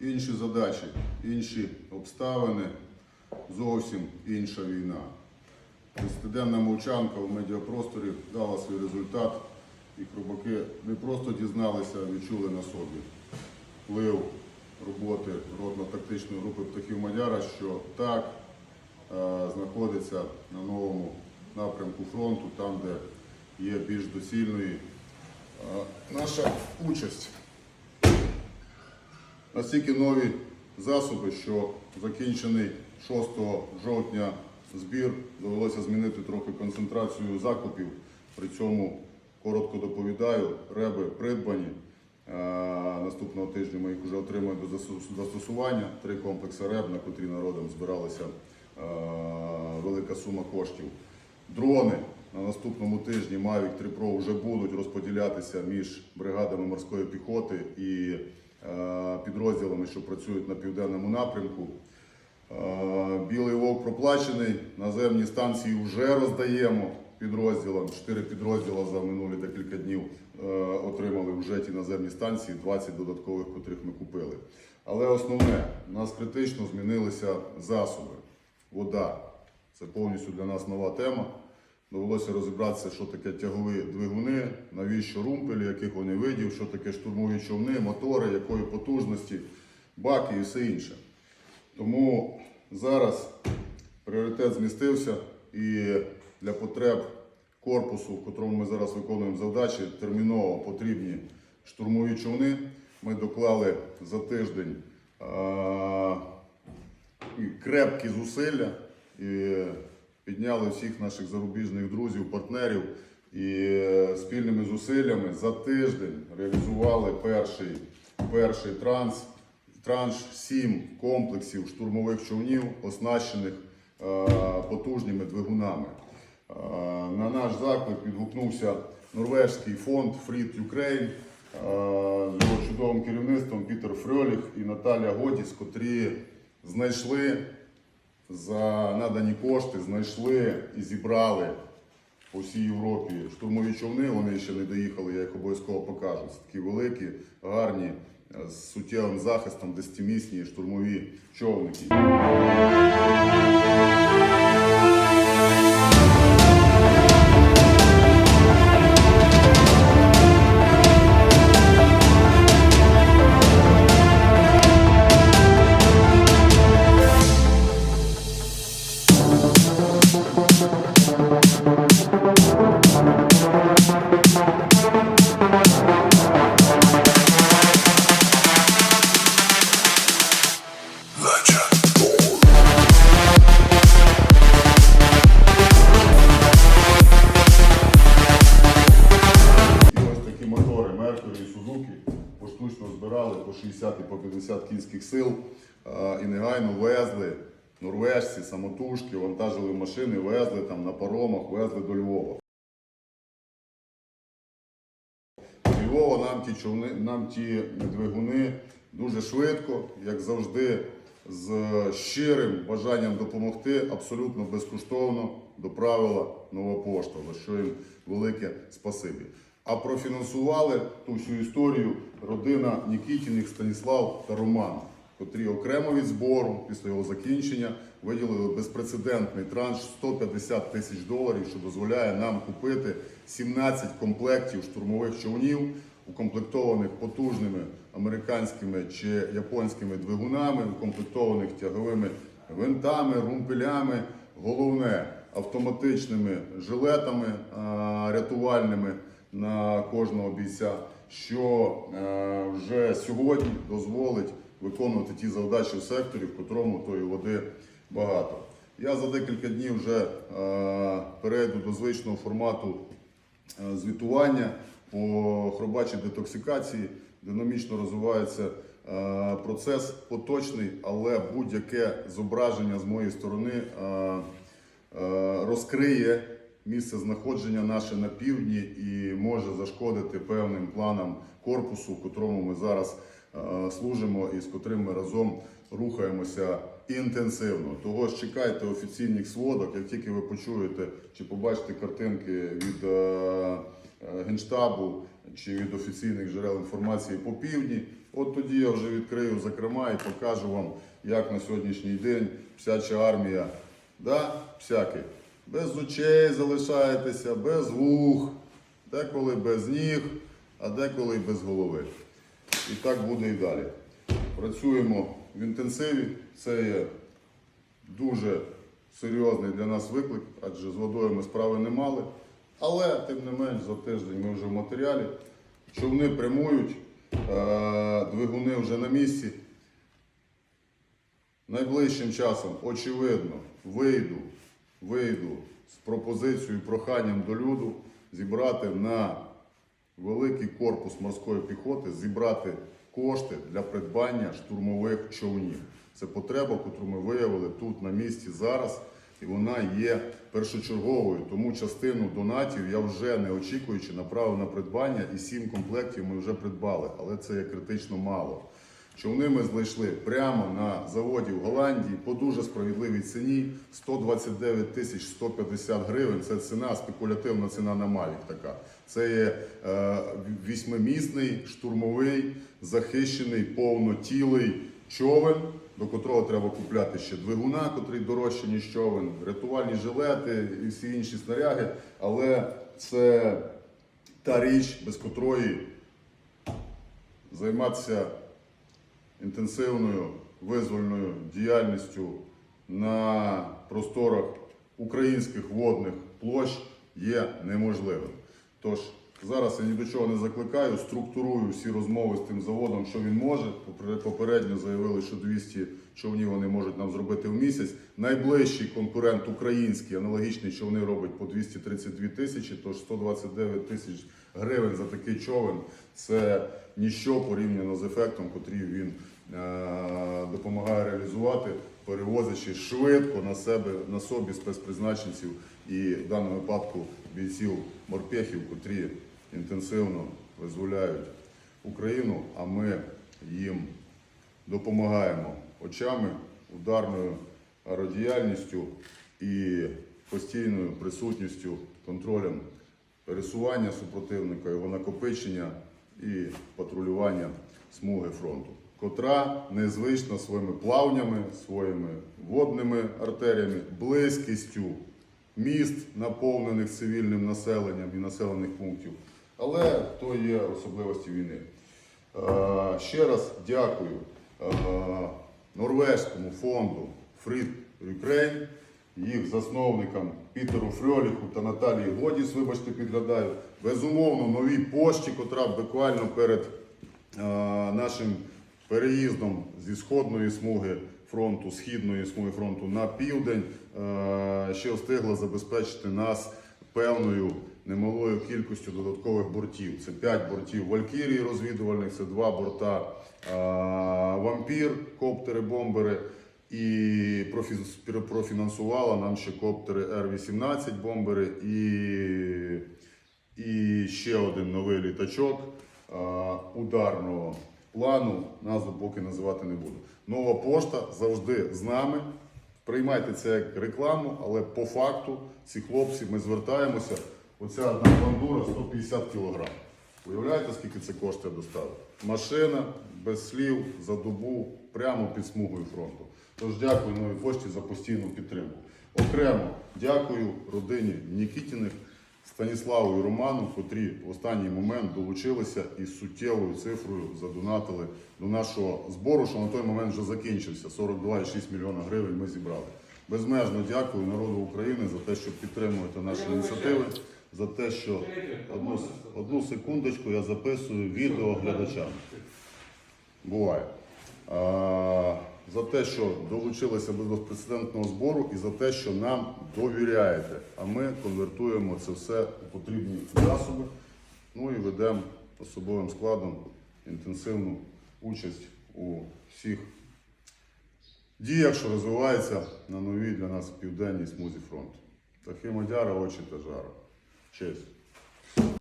інші задачі, інші обставини, зовсім інша війна. Десятиденна мовчанка в медіапросторі дала свій результат, і хробаки не просто дізналися, а відчули на собі вплив роботи ротно-тактичної групи птахів Мадяра, що так е, знаходиться на новому напрямку фронту, там, де є більш доцільною е, наша участь. Настільки нові засоби, що закінчений 6 жовтня збір довелося змінити трохи концентрацію закупів. При цьому коротко доповідаю, реби придбані. Е, Наступного тижня ми їх вже отримаємо до застосування. Три комплекси РЕБ, на котрі народом збиралася е, велика сума коштів. Дрони на наступному тижні Mavic 3 Pro вже будуть розподілятися між бригадами морської піхоти і підрозділами, що працюють на південному напрямку. Е, Білий вовк проплачений. Наземні станції вже роздаємо підрозділам. Чотири підрозділа за минулі декілька днів е, отримали вже ті наземні станції, 20 додаткових, котрих ми купили. Але основне, у нас критично змінилися засоби. Вода. Це повністю для нас нова тема. Довелося розібратися, що таке тягові двигуни, навіщо румпелі, яких вони видів, що таке штурмові човни, мотори, якої потужності, баки і все інше. Тому зараз пріоритет змістився і для потреб корпусу, в котрому ми зараз виконуємо завдачі, терміново потрібні штурмові човни. Ми доклали за тиждень крепкі зусилля і підняли всіх наших зарубіжних друзів, партнерів і е, спільними зусиллями за тиждень реалізували перший, перший транс, транш сім комплексів штурмових човнів, оснащених е, потужними двигунами. Е, На наш заклик відгукнувся норвежський фонд Ukraine е, з його чудовим керівництвом Пітер Фрьоліх і Наталя Годіс, котрі знайшли за надані кошти, знайшли і зібрали по всій Європі штурмові човни. Вони ще не доїхали, я їх обов'язково покажу. Це такі великі, гарні, е, з суттєвим захистом, десятимісні штурмові човники. 60 50 кінських сил і негайно везли норвежці, самотужки, вантажили машини, везли там на паромах, везли до Львова. Львова нам ті човни, нам ті двигуни дуже швидко, як завжди, з щирим бажанням допомогти, абсолютно безкоштовно доправила нова пошта, за що їм велике спасибі. А профінансували ту всю історію родина Нікітіних, Станіслав та Роман, котрі окремо від збору після його закінчення виділили безпрецедентний транш 150 тисяч доларів, що дозволяє нам купити 17 комплектів штурмових човнів, укомплектованих потужними американськими чи японськими двигунами, укомплектованих тяговими винтами, румпелями. Головне автоматичними жилетами а, рятувальними на кожного бійця, що е, вже сьогодні дозволить виконувати ті завдачі в секторі, в котрому тої води багато. Я за декілька днів вже е, перейду до звичного формату е, звітування по хробачій детоксикації. Динамічно розвивається процес поточний, але будь-яке зображення з моєї сторони розкриє місце знаходження наше на півдні і може зашкодити певним планам корпусу, котрому ми зараз е, служимо і з котрим ми разом рухаємося інтенсивно. Того ж чекайте офіційних сводок, як тільки ви почуєте чи побачите картинки від е, е, генштабу чи від офіційних джерел інформації по півдні, От тоді я вже відкрию зокрема і покажу вам, як на сьогоднішній день псяча армія, да, псяки, без очей залишаєтеся, без вух, деколи без ніг, а деколи й без голови. І так буде і далі. Працюємо в інтенсиві. Це є дуже серйозний для нас виклик, адже з водою ми справи не мали. Але тим не менш за тиждень ми вже в матеріалі. Човни прямують, е, двигуни вже на місці. Найближчим часом, очевидно, вийду, вийду з пропозицією, проханням до люду зібрати на великий корпус морської піхоти, зібрати кошти для придбання штурмових човнів. Це потреба, яку ми виявили тут на місці зараз, і вона є першочерговою. Тому частину донатів я вже не очікуючи направив на придбання, і сім комплектів ми вже придбали, але це є критично мало. Човни ми знайшли прямо на заводі в Голландії по дуже справедливій ціні 129 тисяч 150 гривень. Це ціна, спекулятивна ціна на Мавік така. Це є е, вісьмимісний, штурмовий, захищений, повнотілий човен, до котрого треба купляти ще двигуна, котрий дорожче, ніж човен, рятувальні жилети і всі інші снаряги. Але це та річ, без котрої займатися інтенсивною визвольною діяльністю на просторах українських водних площ є неможливим. Тож зараз я ні до чого не закликаю, структурую всі розмови з тим заводом, що він може. Попер- Попередньо заявили, що 200 човнів вони можуть нам зробити в місяць. Найближчий конкурент український, аналогічний човни робить по 232 тисячі, тож 129 тисяч гривень за такий човен це ніщо порівняно з ефектом, котрий він е, допомагає реалізувати, перевозячи швидко на себе на собі спецпризначенців і в даному випадку бійців морпехів, котрі інтенсивно визволяють Україну, а ми їм допомагаємо очами, ударною аеродіяльністю і постійною присутністю, контролем пересування супротивника, його накопичення і патрулювання смуги фронту, котра незвична своїми плавнями, своїми водними артеріями, близькістю міст, наповнених цивільним населенням і населених пунктів. Але то є особливості війни. Е, Ще раз дякую е, норвезькому фонду Free Ukraine, їх засновникам Пітеру Фрьоліху та Наталії Годіс, вибачте, підглядаю. Безумовно, новій пошті, котра буквально перед е, нашим переїздом зі сходної смуги фронту, східної смуги фронту на південь, е, ще встигла забезпечити нас певною немалою кількістю додаткових бортів. Це 5 бортів Валькірії розвідувальних, це 2 борта е, Вампір, коптери-бомбери. І профінансувала нам ще коптери Р-18 бомбери і, і ще один новий літачок ударного плану. Назву поки називати не буду. Нова пошта завжди з нами. Приймайте це як рекламу, але по факту ці хлопці ми звертаємося. Оця одна бандура 150 кг. Уявляєте, скільки це коштує доставити? Машина без слів за добу прямо під смугою фронту. Тож дякую новій пошті за постійну підтримку. Окремо дякую родині Нікітіних, Станіславу і Роману, котрі в останній момент долучилися і суттєвою цифрою задонатили до нашого збору, що на той момент вже закінчився. 42,6 мільйона гривень ми зібрали. Безмежно дякую народу України за те, що підтримуєте наші ініціативи, за те, що одну, одну секундочку я записую відео глядачам. Буває. За те, що долучилися до безпрецедентного збору і за те, що нам довіряєте. А ми конвертуємо це все у потрібні засоби. Ну і ведемо особовим складом інтенсивну участь у всіх діях, що розвиваються на новій для нас південній смузі фронту. Тахи Мадяра, очі та жара. Честь.